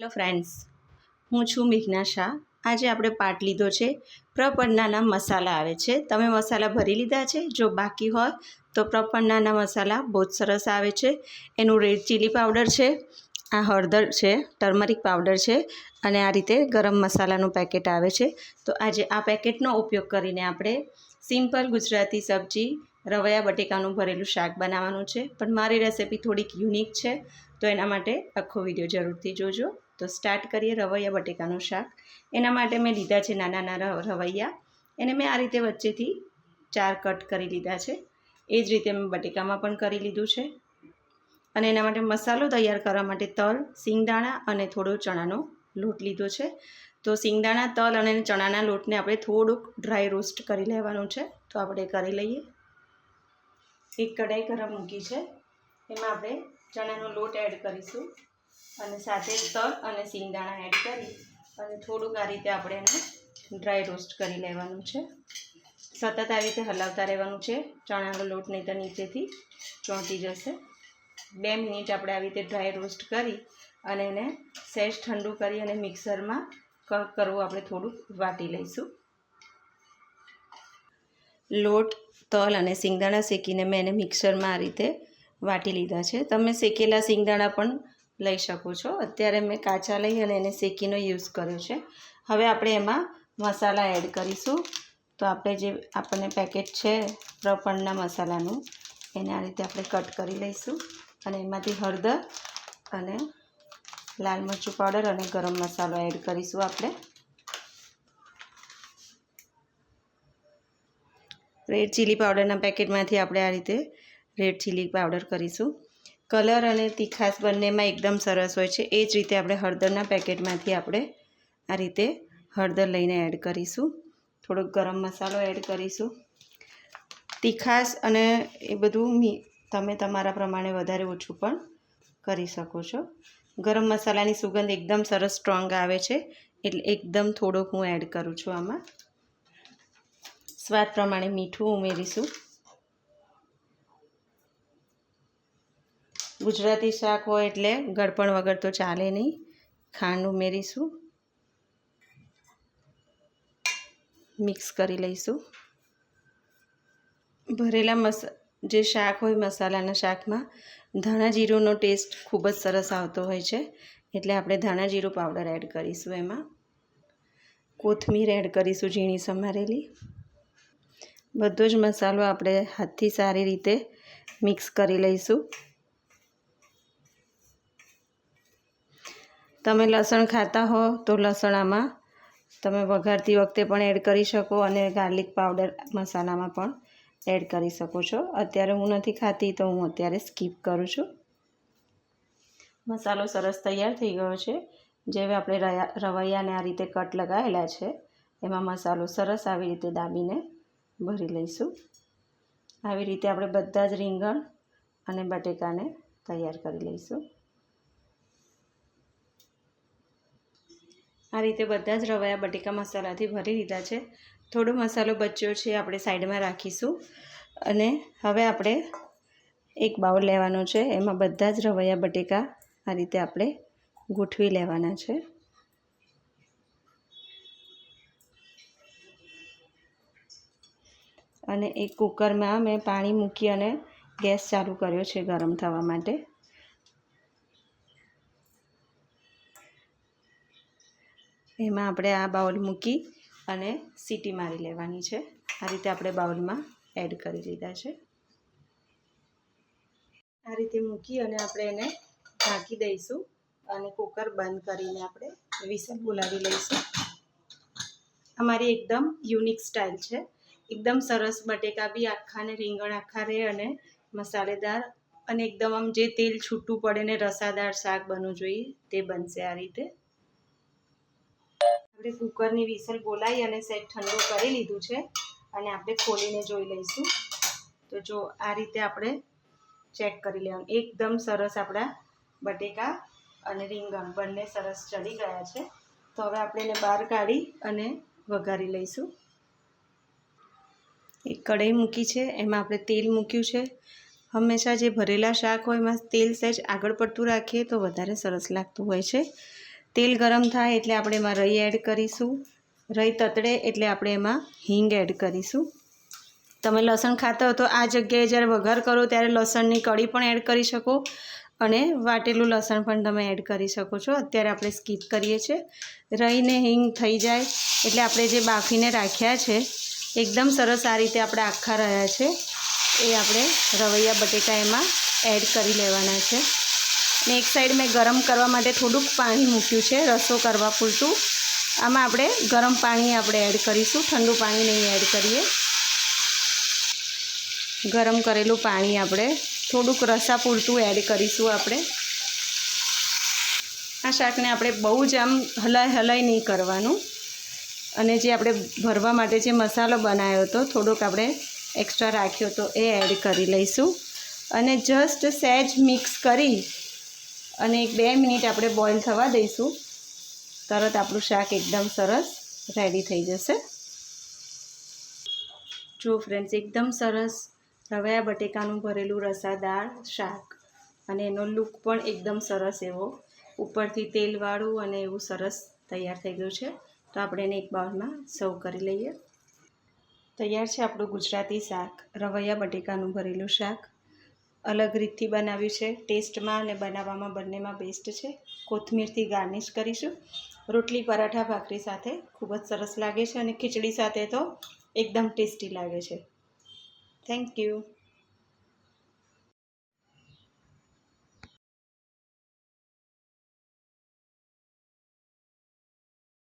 Hello friends હું છું મેઘના શાહ. આજે આપણે પાટ લીધો છે. પ્રપન્નાના મસાલા આવે છે. તમે મસાલા ભરી લીધા છે? જો બાકી હોય, તો પ્રપન્નાના મસાલા બહુ જ સરસ આવે છે. એનું રેડ ચીલી પાવડર છે. આ હળદર છે ટર્મરિક પાવડર છે અને આ રીતે ગરમ મસાલાનું પેકેટ આવે છે. તો આજે આ પેકેટનો ઉપયોગ કરીને આપણે સિમ્પલ ગુજરાતી સબ્જી, રવૈયા બટેકાનું ભરેલું શાક બનાવવાનું છે. પણ મારી રેસિપી થોડીક યુનિક છે. તો એના માટે આખો વીડિયો જરૂરથી જોજો. તો સ્ટાર્ટ કરીએ રવૈયા બટેકાનું શાક. એના માટે મેં લીધા છે નાના નાના રવૈયા. એને મેં આ રીતે વચ્ચેથી ચાર કટ કરી લીધા છે. એ જ રીતે મેં બટેકામાં પણ કરી લીધું છે. અને એના માટે મસાલો તૈયાર કરવા માટે તલ, સિંગદાણા અને થોડો ચણાનો લોટ લીધો છે. તો સિંગદાણા, તલ અને ચણાના લોટને આપણે થોડુંક ડ્રાય રોસ્ટ કરી લેવાનું છે. તો આપણે કરી લઈએ. એક કઢાઈ ગરમ મૂકી છે. એમાં આપણે ચણાનો લોટ એડ કરીશું. અને સાથે તલ અને સિંગદાણા એડ કરી અને થોડુંક આ રીતે આપણે એને ડ્રાય રોસ્ટ કરી લેવાનું છે. સતત આવી રીતે હલાવતા રહેવાનું છે. ચણાનો લોટ નહીં તો નીચેથી ચોંટી જશે. બે મિનિટ આપણે આવી રીતે ડ્રાય રોસ્ટ કરી અને એને સહેજ ઠંડુ કરી અને મિક્સરમાં કરવું આપણે થોડુંક વાટી લઈશું. લોટ, તલ અને સિંગદાણા શેકીને મેં એને મિક્સરમાં આ રીતે વાટી લીધા છે. તમે શેકેલા સિંગદાણા પણ લઈ શકો છો. અત્યારે મેં કાચા લઈ અને એને શેકીનો યુઝ કર્યો છે. હવે આપણે એમાં મસાલા એડ કરીશું. તો આપણે જે આપણને પેકેટ છે પ્રપણના મસાલાનું, એને આ રીતે આપણે કટ કરી લઈશું અને એમાંથી હળદર અને લાલ મરચું પાવડર અને ગરમ મસાલો એડ કરીશું આપણે. રેડ ચીલી પાવડરના પેકેટમાંથી આપણે આ રીતે રેડ ચીલી પાવડર કરીશું. કલર અને તીખાસ બંનેમાં એકદમ સરસ હોય છે. એ જ રીતે આપણે હળદરના પેકેટમાંથી આપણે આ રીતે હળદર લઈને એડ કરીશું. થોડોક ગરમ મસાલો એડ કરીશું. તીખાસ અને એ બધું તમે તમારા પ્રમાણે વધારે ઓછું પણ કરી શકો છો. ગરમ મસાલાની સુગંધ એકદમ સરસ સ્ટ્રોંગ આવે છે. એટલે એકદમ થોડોક હું એડ કરું છું આમાં. સ્વાદ પ્રમાણે મીઠું ઉમેરીશું. ગુજરાતી શાક હોય એટલે ગળપણ વગર તો ચાલે નહીં. ખાંડ ઉમેરીશું મિક્સ કરી લઈશું. ભરેલા મસ, જે શાક હોય મસાલાના શાકમાં, ધાણા જીરુંનો ટેસ્ટ ખૂબ જ સરસ આવતો હોય છે. એટલે આપણે ધાણા જીરું પાવડર એડ કરીશું એમાં. કોથમીર એડ કરીશું ઝીણી સમારેલી. બધો જ મસાલો આપણે હાથથી સારી રીતે મિક્સ કરી લઈશું. તમે લસણ ખાતા હો તો લસણ આમાં તમે વઘારતી વખતે પણ એડ કરી શકો અને ગાર્લિક પાવડર મસાલામાં પણ એડ કરી શકો છો. અત્યારે હું નથી ખાતી તો હું અત્યારે સ્કીપ કરું છું. મસાલો સરસ તૈયાર થઈ ગયો છે. જેવે આપણે રવૈયાને આ રીતે કટ લગાવેલા છે, એમાં મસાલો સરસ આવી રીતે દાબીને ભરી લઈશું. આવી રીતે આપણે બધા જ રીંગણ અને બટેકાને તૈયાર કરી લઈશું. આ રીતે બધા જ રવાયા બટેકા મસાલાથી ભરી લીધા છે. થોડો મસાલો બચ્યો છે આપણે સાઈડમાં રાખીશું. અને હવે આપણે એક બાઉલ લેવાનો છે. એમાં બધા જ રવૈયા બટેકા આ રીતે આપણે ગોઠવી લેવાના છે. અને એક કુકરમાં મેં પાણી મૂકી અને ગેસ ચાલુ કર્યો છે ગરમ થવા માટે. એમાં આપણે આ બાઉલ મૂકી અને સીટી મારી લેવાની છે. આ રીતે આપણે બાઉલમાં એડ કરી દીધા છે. આ રીતે મૂકી અને આપણે એને ઢાંકી દઈશું અને કુકર બંધ કરીને આપણે વિસલ બોલાવી લઈશું. અમારી એકદમ યુનિક સ્ટાઇલ છે. એકદમ સરસ બટેકા બી આખા ને રીંગણ આખા રહે અને મસાલેદાર અને એકદમ આમ જે તેલ છૂટું પડે ને રસાદાર શાક બનવું જોઈએ તે બનશે આ રીતે. આપણે કુકરની વિસલ બોલાવી અને સેટ ઠંડુ કરી લીધું છે અને આપણે ખોલીને જોઈ લઈશું. તો જો આ રીતે આપણે ચેક કરી લેવાનું. એકદમ સરસ આપણા બટેકા અને રીંગણ બંને સરસ ચડી ગયા છે. તો હવે આપણે એને બહાર કાઢી અને વઘારી લઈશું. એક કઢાઈ મૂકી છે, એમાં આપણે તેલ મૂક્યું છે. હંમેશા જે ભરેલા શાક હોય એમાં તેલ સહેજ આગળ પડતું રાખીએ તો વધારે સરસ લાગતું હોય છે. તેલ ગરમ થાય એટલે આપણે એમાં રઈ એડ કરીશું. રઈ તતડે એટલે આપણે એમાં હિંગ એડ કરીશું. તમે લસણ ખાતા હો તો આ જગ્યાએ જ્યારે વઘાર કરો ત્યારે લસણની કળી પણ એડ કરી શકો અને વાટેલું લસણ પણ તમે એડ કરી શકો છો. અત્યારે આપણે સ્કીપ કરીએ છીએ. રહીને હિંગ થઈ જાય એટલે આપણે જે બાફીને રાખ્યા છે, એકદમ સરસ આ રીતે આપણે આખા રહ્યા છે. એ આપણે રવૈયા બટેકા એમાં એડ કરી લેવાના છે. ને એક સાઈડ મેં ગરમ કરવા માટે થોડુંક પાણી મૂક્યું છે, રસો કરવા પૂરતું. આમાં આપણે ગરમ પાણી આપણે એડ કરીશું, ઠંડુ પાણી નહીં એડ કરીએ. ગરમ કરેલું પાણી આપણે થોડુંક રસા પૂરતું એડ કરીશું આપણે. આ શાકને આપણે બહુ જ આમ હલાય હલાય નહીં કરવાનું. અને જે આપણે ભરવા માટે જે મસાલો બનાવ્યો હતો, થોડોક આપણે એક્સ્ટ્રા રાખ્યો તો એ એડ કરી લઈશું. અને જસ્ટ સહેજ મિક્સ કરી અને એક બે મિનિટ આપણે બોઇલ થવા દઈશું. તરત આપણું શાક એકદમ સરસ રેડી થઈ જશે. જો ફ્રેન્ડ્સ એકદમ સરસ રવાયા બટેકાનું ભરેલું રસાદાર શાક. અને એનો લુક પણ એકદમ સરસ એવો. ઉપરથી તેલવાળું અને એવું સરસ તૈયાર થઈ ગયું છે. તો આપણે એને એક બાઉલમાં સર્વ કરી લઈએ. તૈયાર છે આપણું ગુજરાતી શાક, રવૈયા બટેકાનું ભરેલું શાક. અલગ રીતથી બનાવ્યું છે. ટેસ્ટમાં અને બનાવવામાં બંનેમાં બેસ્ટ છે. કોથમીરથી ગાર્નિશ કરીશું. રોટલી, પરાઠા, ભાખરી સાથે ખૂબ જ સરસ લાગે છે અને ખીચડી સાથે તો એકદમ ટેસ્ટી લાગે છે. Thank you